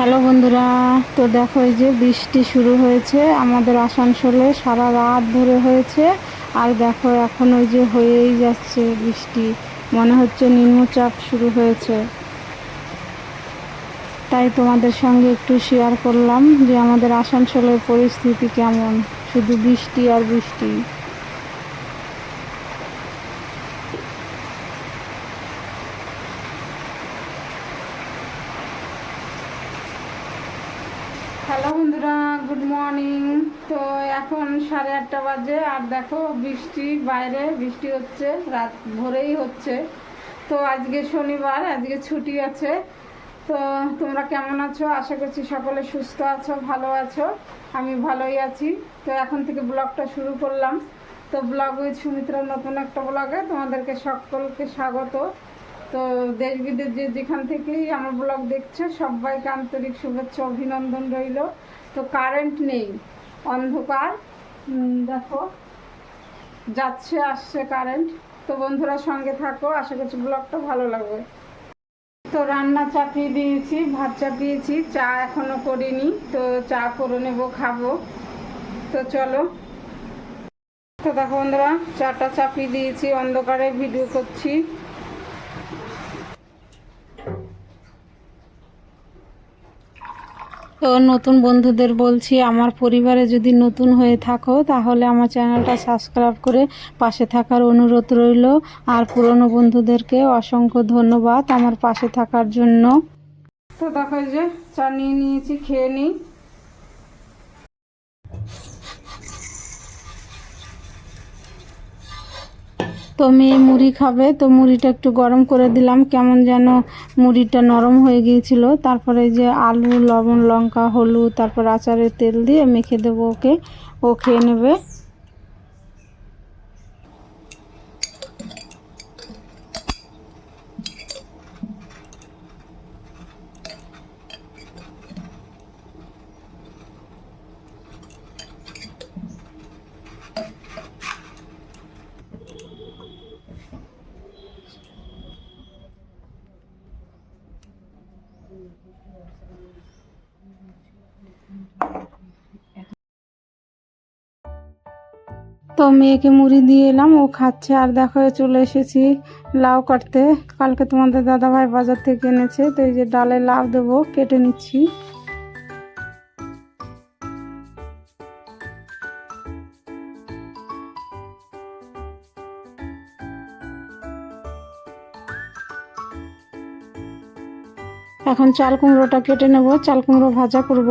Hello বন্ধুরা, তো দেখো এই যে বৃষ্টি শুরু হয়েছে, আমাদের আসানসোলে সারা রাত ধরে হয়েছে, আর দেখো এখন ওই যে হয়েই যাচ্ছে বৃষ্টি, মনে হচ্ছে নিম্নচাপ শুরু হয়েছে। তাই তোমাদের সঙ্গে একটু শেয়ার করলাম যে আমাদের আসানসোলের পরিস্থিতি কেমন, শুধু বৃষ্টি আর বৃষ্টি হ্যালো বন্ধুরা গুড মর্নিং তো এখন আটটা বাজে, আর দেখো বৃষ্টি বাইরে, বৃষ্টি হচ্ছে, রাত ভোরেই হচ্ছে। তো আজকে শনিবার, আজকে ছুটি আছে। তো তোমরা কেমন আছো? আশা করছি সকলে সুস্থ আছো, ভালো আছো। আমি ভালোই আছি। তো এখন থেকে ব্লগটা শুরু করলাম। তো ব্লগ উইথ সুমিত্রার নতুন একটা ব্লগে তোমাদেরকে সকলকে স্বাগত। তো দেশ বিদেশ যে যেখান থেকেই আমার ব্লগ দেখছে, সবাইকে আন্তরিক শুভেচ্ছা, অভিনন্দন রইল। তো কারেন্ট নেই, অন্ধকার। দেখো, যাচ্ছে, আসছে কারেন্ট তো বন্ধুরা সঙ্গে থাকো, আশা করছি ব্লগটা ভালো লাগবে। তো রান্না চাপিয়ে দিয়েছি, ভাত চাপিয়েছি চা এখনও করিনি, তো চা করে নেব, খাব। তো চলো। তো দেখো বন্ধুরা, চাটা চাপিয়ে দিয়েছি, অন্ধকারে ভিডিও করছি। তো নতুন বন্ধুদের বলছি, আমার পরিবারে যদি নতুন হয়ে থাকো, তাহলে আমার চ্যানেলটা সাবস্ক্রাইব করে পাশে থাকার অনুরোধ রইল। আর পুরনো বন্ধুদেরকে অসংখ্য ধন্যবাদ আমার পাশে থাকার জন্য। তো দেখো যে, চা নিয়ে নিয়েছি, খেয়ে নিই। তো মেয়ে মুড়ি খাবে। তো মুড়িটা একটু গরম করে দিলাম। কেমন যেন মুড়িটা নরম হয়ে গিয়েছিল। তারপরে যে আলু, লবণ, লঙ্কা, হলুদ, তারপর আচারের তেল দিয়ে মেখে দেবো ওকে। ও খেয়ে নেবে। তো মেয়েকে মুড়ি দিয়ে এলাম, ও খাচ্ছে। আর দেখো চলে এসেছি লাউ কাটতে। কালকে তোমাদের দাদাভাই বাজার থেকে এনেছে, তো এই যে ডালে লাউ দেবো, কেটে নিচ্ছি। এখন চাল কুমড়োটা কেটে নেব, চাল কুমড়ো ভাজা করব।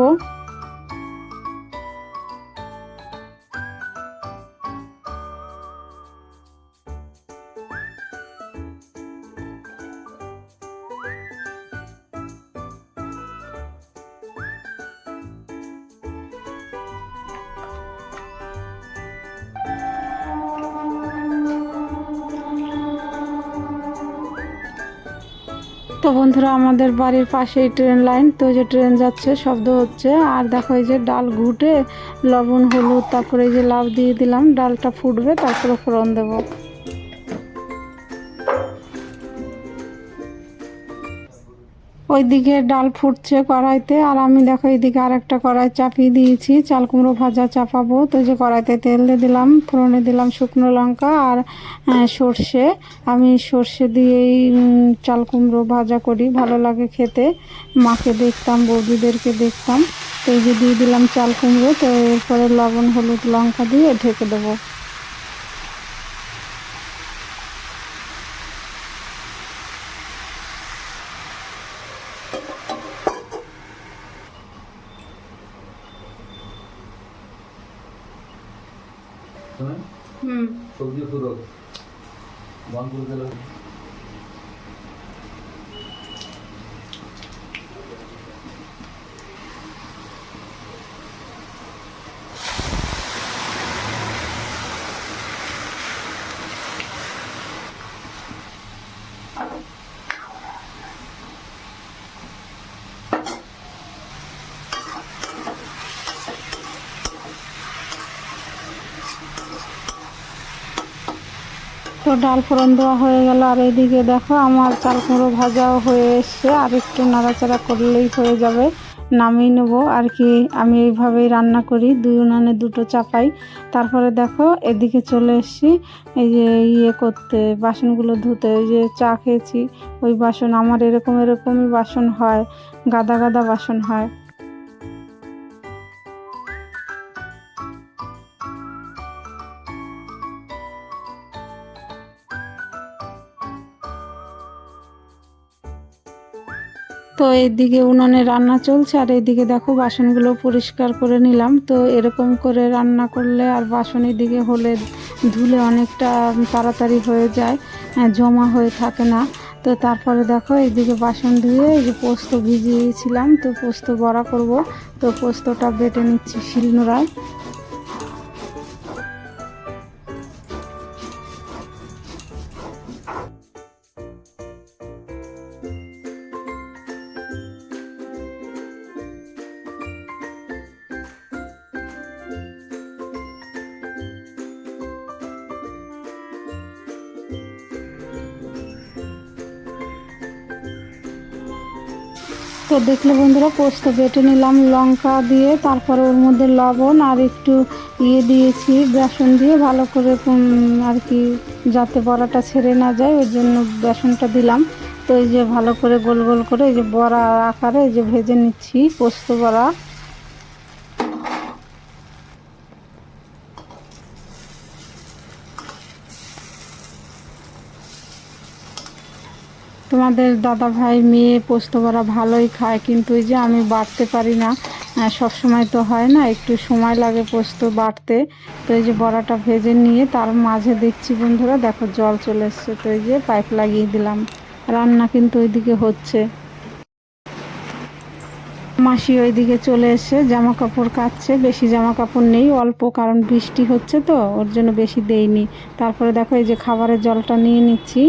তো বন্ধুরা, আমাদের বাড়ির পাশেই ট্রেন লাইন তো যে ট্রেন যাচ্ছে, শব্দ হচ্ছে। আর দেখো এই যে ডাল ঘুটে, লবণ, হলুদ, তারপরে এই যে লাভ দিয়ে দিলাম, ডালটা ফুটবে, তারপরে ফোড়ন দেবো। ওইদিকে ডাল ফুটছে কড়াইতে আর আমি দেখো এইদিকে আরেকটা কড়াই চাপিয়ে দিয়েছি। চাল কুমড়ো ভাজা চাপাবো। তো যে কড়াইতে তেল দিয়ে দিলাম ফোড়নে দিলাম শুকনো লঙ্কা আর আহ, সর্ষে। আমি সর্ষে দিয়েই চাল কুমড়ো ভাজা করি ভালো লাগে খেতে। মাকে দেখতাম বৌদিদেরকে দেখতাম। তো এই যে দিয়ে দিলাম চাল কুমড়ো তো এরপরে লবণ হলুদ লঙ্কা দিয়ে ঢেকে দেবো শোনেন হুম সবজি পুরো বন করে দিলে তো ডাল ফোড়ন দেওয়া হয়ে গেল। আর এদিকে দেখো আমার চাল কুমড়ো ভাজাও হয়ে এসছে। আর একটু নাড়াচাড়া করলেই হয়ে যাবে। নামিয়ে নেব। আর কি, আমি এইভাবেই রান্না করি। দুই উনানে দুটো চাপাই। তারপরে দেখো এদিকে চলে এসছি। এই যে ইয়ে করতে, বাসনগুলো ধুতে। ওই যে চা খেয়েছি। ওই বাসন আমার এরকম এরকমই বাসন হয়। গাদা গাদা বাসন হয়। তো এইদিকে উনুনে রান্না চলছে আর এইদিকে দেখো বাসনগুলো পরিষ্কার করে নিলাম। তো এরকম করে রান্না করলে আর বাসন এদিকে হলে ধুলে অনেকটা তাড়াতাড়ি হয়ে যায় হ্যাঁ, জমা হয়ে থাকে না। তো তারপরে দেখো এইদিকে বাসন ধুয়ে এই যে পোস্ত ভিজিয়েছিলাম তো পোস্ত বড়া করব। তো পোস্তটা বেটে নিচ্ছি শিলনোড়ায়। তো দেখলে বন্ধুরা, পোস্ত বেটে নিলাম, লঙ্কা দিয়ে, তারপরে ওর মধ্যে লবণ আর একটু ইয়ে দিয়েছি, বেসন দিয়ে ভালো করে আর কি, যাতে বড়াটা ছেড়ে না যায়, ওই জন্য বেসনটা দিলাম। তো এই যে ভালো করে গোল গোল করে, এই যে বড়া আকারে এই যে ভেজে নিচ্ছি পোস্ত বড়া। তোমাদের দাদা ভাই মেয়ে, পোস্ত বড়া ভালোই খায়, কিন্তু ওই যে আমি বাটতে পারি না সব সময় তো হয় না, একটু সময় লাগে পোস্ত বাটতে তো এই যে বড়াটা ভেজে নিয়ে তার মাঝে দেখছি বন্ধুরা, দেখো জল চলে এসছে, তো এই যে পাইপ লাগিয়ে দিলাম। রান্না কিন্তু ওইদিকে হচ্ছে। মাসি ওইদিকে চলে এসে জামা কাপড় কাচ্ছে, বেশি জামা কাপড় নেই, অল্প, কারণ বৃষ্টি হচ্ছে তো, ওর জন্য বেশি দেইনি তারপরে দেখো এই যে খাবারের জলটা নিয়ে নিচ্ছি।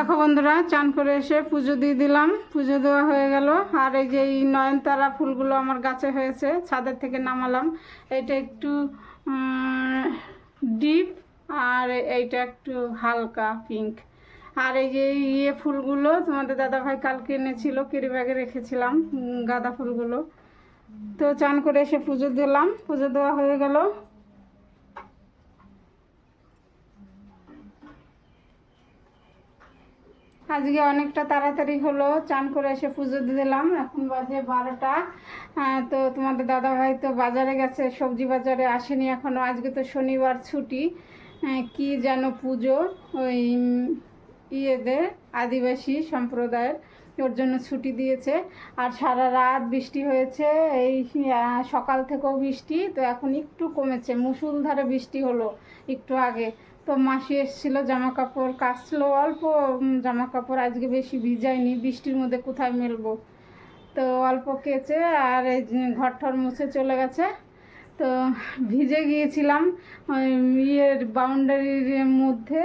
দেখো বন্ধুরা, চান করে এসে পুজো দিয়ে দিলাম। পুজো দেওয়া হয়ে গেল। আর এই যে এই নয়নতারা ফুলগুলো আমার গাছে হয়েছে, ছাদের থেকে নামালাম। এটা একটু ডিপ আর এইটা একটু হালকা পিঙ্ক। আর এই যে ইয়ে ফুলগুলো তোমাদের দাদা ভাই কালকে এনেছিল, কেরি ব্যাগে রেখেছিলাম গাঁদা ফুলগুলো। তো চান করে এসে পুজো দিলাম। পুজো দেওয়া হয়ে গেল। আজকে অনেকটা তাড়াতাড়ি হলো, চান করে এসে পুজো দিলাম। এখন বাজে বারোটা। তো তোমাদের দাদা ভাই তো বাজারে গেছে, সবজি বাজারে আসেনি এখনও আজকে তো শনিবার ছুটি। কি যেন পুজো, ওই ইয়েদের, আদিবাসী সম্প্রদায়ের, ওর জন্য ছুটি দিয়েছে। আর সারা রাত বৃষ্টি হয়েছে, এই সকাল থেকেও বৃষ্টি, তো এখন একটু কমেছে। মুসুলধারে বৃষ্টি হলো একটু আগে। তো মাসি এসেছিল জামা কাপড় কাচলো, অল্প জামা কাপড় আজকে বেশি ভিজায়নি, বৃষ্টির মধ্যে কোথায় মেলবো? তো অল্প কেচে আর এই ঘর টর মুছে চলে গেছে। তো ভিজে গিয়েছিলাম ইয়ের বাউন্ডারির মধ্যে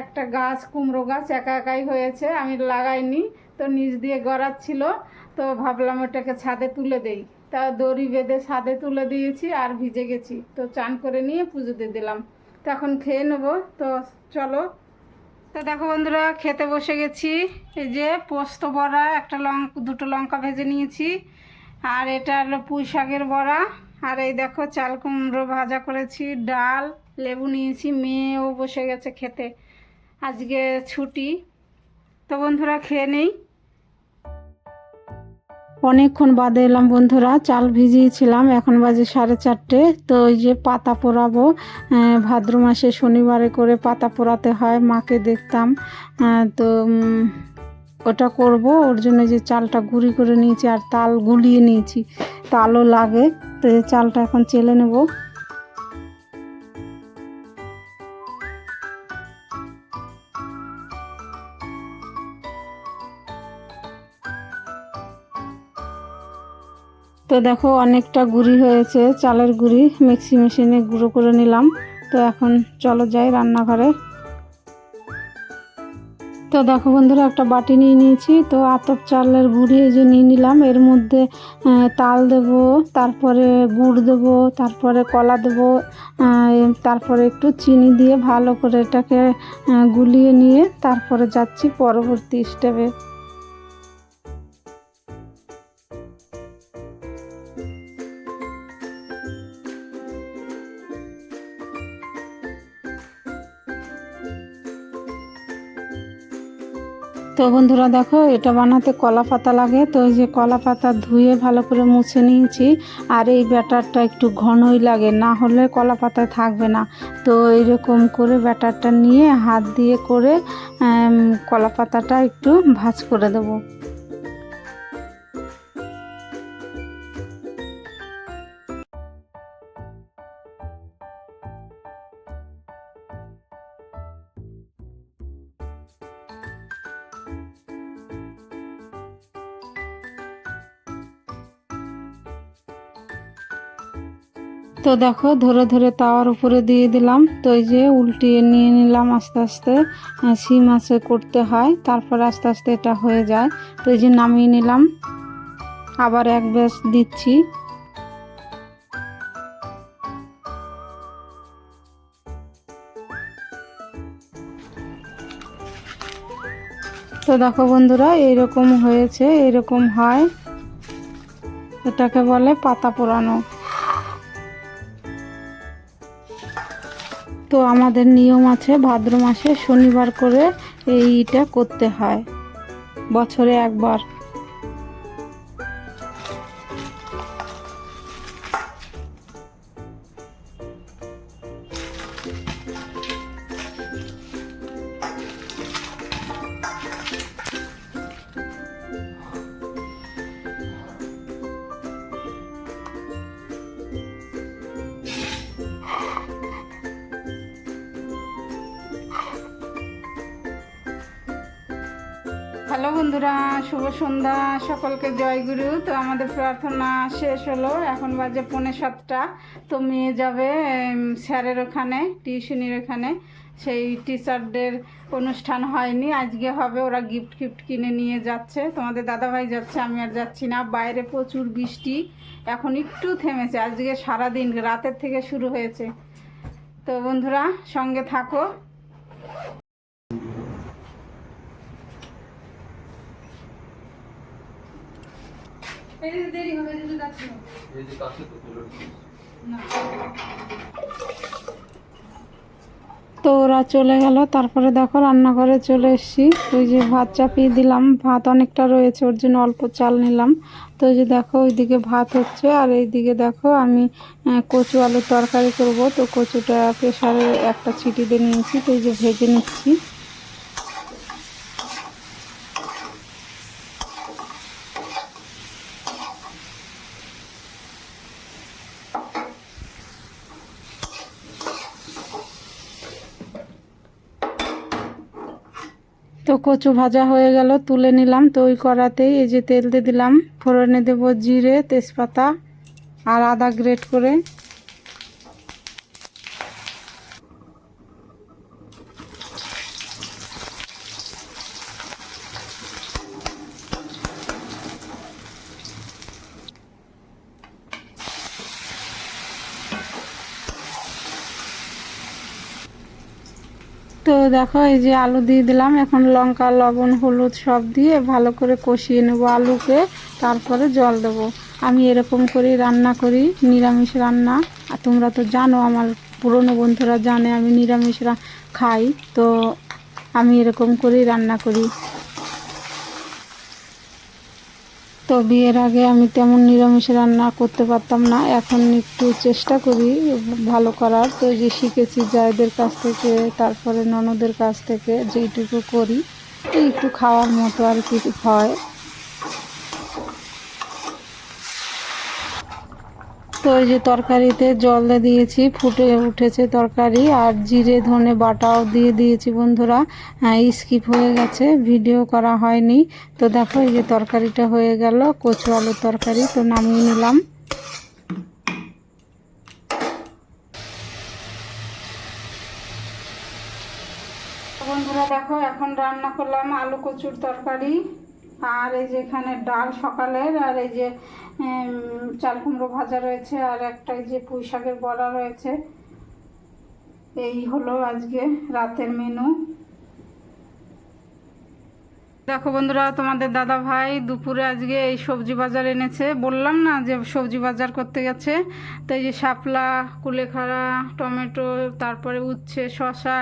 একটা গাছ, কুমড়ো গাছ একা একাই হয়েছে, আমি লাগাইনি, তো নিচ দিয়ে গড়াচ্ছিল, তো ভাবলাম ওটাকে ছাদে তুলে দেই। তা দড়ি বেঁধে ছাদে তুলে দিয়েছি আর ভিজে গেছি। তো চান করে নিয়ে পুজো দিয়ে দিলাম। তো এখন খেয়ে নেব। তো চলো। তো দেখো বন্ধুরা, খেতে বসে গেছি। এই যে পোস্ত বড়া, একটা লঙ্কা দুটো লঙ্কা ভেজে নিয়েছি। আর এটা হলো পুঁই শাকের বড়া। আর এই দেখো চাল কুমড়ো ভাজা করেছি, ডাল, লেবু নিয়েছি, মেয়েও বসে গেছে খেতে। আজকে ছুটি। তো বন্ধুরা, খেয়ে নেই। অনেকক্ষণ বাদে এলাম বন্ধুরা, চাল ভিজিয়েছিলাম, এখন বাজে সাড়ে চারটে। তো ওই যে পাতা পোড়াবো ভাদ্র মাসে শনিবারে করে পাতা পোড়াতে হয়, মাকে দেখতাম। তো ওটা করব, ওর জন্য যে চালটা গুঁড়ি করে নিয়েছি আর তাল গুলিয়ে নিয়েছি, তালও লাগে। তো চালটা এখন চেলে নেব। তো দেখো অনেকটা গুঁড়ি হয়েছে, চালের গুঁড়ি, মিক্সি মেশিনে গুঁড়ো করে নিলাম। তো এখন চলো যাই রান্নাঘরে। তো দেখো বন্ধুরা, একটা বাটি নিয়ে নিয়েছি। তো আতপ চালের গুঁড়ি এই যে নিয়ে নিলাম। এর মধ্যে তাল দেব, তারপরে গুড় দেব, তারপরে কলা দেব তারপরে একটু চিনি দিয়ে ভালো করে এটাকে গুলিয়ে নিয়ে তারপরে যাচ্ছি পরবর্তী স্টেপে তো বন্ধুরা দেখো, এটা বানাতে কলা পাতা লাগে। তো এই যে কলা পাতা ধুয়ে ভালো করে মুছে নিয়েছি। আর এই ব্যাটারটা একটু ঘনই লাগে, না হলে কলা পাতা থাকবে না। তো এইরকম করে ব্যাটারটা নিয়ে হাত দিয়ে করে কলা পাতাটা একটু ভাজ করে দেবো। তো দেখো, ধরে ধরে তাওয়ার উপরে দিয়ে দিলাম। তো এই যে উল্টিয়ে নিয়ে নিলাম আস্তে আস্তে শিম মাছে করতে হয়, তারপর আস্তে আস্তে এটা হয়ে যায়। তো এই যে নামিয়ে নিলাম, আবার এক ব্যাস দিচ্ছি। তো দেখো বন্ধুরা, এইরকম হয়েছে এরকম হয়। এটাকে বলে পাতা পোড়ানো। তো আমাদের নিয়ম আছে ভাদ্র মাসে শনিবার করে এইটা করতে হয়। বছরে একবার। বন্ধুরা, শুভ সন্ধ্যা, সকলকে জয়গুরু তো আমাদের প্রার্থনা শেষ হলো, এখন বাজে পৌনে সাতটা। তো মেয়ে যাবে স্যারের ওখানে, টিউশনির ওখানে। সেই টিচারদের অনুষ্ঠান হয়নি, আজকে হবে, ওরা গিফট গিফট কিনে নিয়ে যাচ্ছে। তোমাদের দাদাভাই যাচ্ছে, আমি আর যাচ্ছি না। বাইরে প্রচুর বৃষ্টি, এখন একটু থেমেছে, আজকে সারাদিন রাতের থেকে শুরু হয়েছে। তো বন্ধুরা, সঙ্গে থাকো। দেরি হবে যদি যাচ্ছি। না। এই যে কাছে তো তুলে তো ওরা চলে গেল তারপরে দেখো রান্নাঘরে চলে এসেছি। ওই যে ভাত চাপিয়ে দিলাম ভাত অনেকটা রয়েছে ওর জন্য অল্প চাল নিলাম। তো ওই যে দেখো ওইদিকে ভাত হচ্ছে আর এইদিকে দেখো আমি কচু আলুর তরকারি করব। তো কচুটা প্রেশারে একটা চিটি দিয়ে নিয়েছি তো এই যে ভেজে নিচ্ছি। তো কচু ভাজা হয়ে গেল, তুলে নিলাম। তো ওই কড়াতেই এই যে তেল দিয়ে দিলাম। ফোড়নে দেবো জিরে, তেজপাতা আর আদা গ্রেট করে। তো দেখো, এই যে আলু দিয়ে দিলাম। এখন লঙ্কা, লবণ, হলুদ সব দিয়ে ভালো করে কষিয়ে নেব আলুকে। তারপরে জল দেবো। আমি এরকম করেই রান্না করি, নিরামিষ রান্না। আর তোমরা তো জানো, আমার পুরনো বন্ধুরা জানে, আমি নিরামিষরা খাই। তো আমি এরকম করেই রান্না করি। তো বিয়ের আগে আমি তেমন নিরামিষ রান্না করতে পারতাম না। এখন একটু চেষ্টা করি ভালো করার। তো যে শিখেছি জায়দের কাছ থেকে, তারপরে ননদের কাছ থেকে যেইটুকু করি একটু খাওয়ার মতো আর কি হয়। তো ওই যে তরকারিতে জল দিয়ে দিয়েছি, ফুটে উঠেছে তরকারি আর জিরে, ধনে বাটাও দিয়ে দিয়েছি বন্ধুরা। স্কিপ হয়ে গেছে ভিডিও করা হয়নি। তো দেখো এই যে তরকারিটা হয়ে গেল, কচু আলুর তরকারি, তো নামিয়ে নিলাম। বন্ধুরা দেখো, এখন রান্না করলাম আলু কচুর তরকারি। আর এই যে এখানে ডাল সকালের, আর এই যে চাল কুমড়ো ভাজা রয়েছে আর একটা যে পুঁই শাকের বড়া রয়েছে। এই হলো আজকে রাতের মেনু দেখো বন্ধুরা, তোমাদের দাদা ভাই দুপুরে আজকে এই সবজি বাজার এনেছে। বললাম না যে সবজি বাজার করতে গেছে। তো এই যে শাপলা, কুলেখাড়া, টমেটো, তারপরে উচ্ছে শশা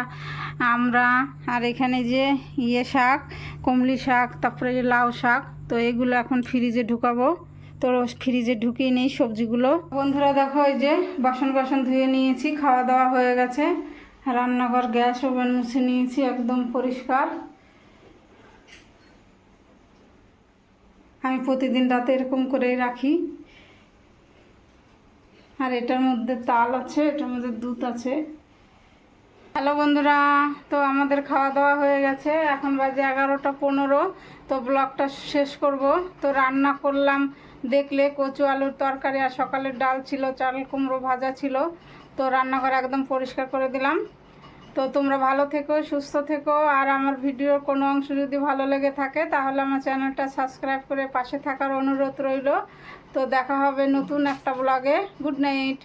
আমরা আর এখানে যে ইয়ে শাক, কমলি শাক, তারপরে যে লাউ শাক। তো এগুলো এখন ফ্রিজে ঢুকাবো। তো ফ্রিজে ঢুকিয়ে নেই সবজিগুলো। বন্ধুরা দেখো, এই যে বাসন বাসন ধুয়ে নিয়েছি, খাওয়া দাওয়া হয়ে গেছে। রান্নাঘর, গ্যাস ওভেন মুছে নিয়েছি, একদম পরিষ্কার। আমি প্রতিদিন রাতে এরকম করেই রাখি। আর এটার মধ্যে তাল আছে, এটার মধ্যে দুধ আছে। হ্যালো বন্ধুরা, তো আমাদের খাওয়া দাওয়া হয়ে গেছে। এখন বাজে এগারোটা পনেরো, তো ব্লগটা শেষ করব। তো রান্না করলাম, দেখলে কচু আলুর তরকারি আর সকালের ডাল ছিল, চাল কুমড়ো ভাজা ছিল। তো রান্নাঘর একদম পরিষ্কার করে দিলাম। তো তোমরা ভালো থেকো, সুস্থ থেকো। আর আমার ভিডিওর কোনো অংশ যদি ভালো লেগে থাকে, তাহলে আমার চ্যানেলটা সাবস্ক্রাইব করে পাশে থাকার অনুরোধ রইল। তো দেখা হবে নতুন একটা ব্লগে। Good night.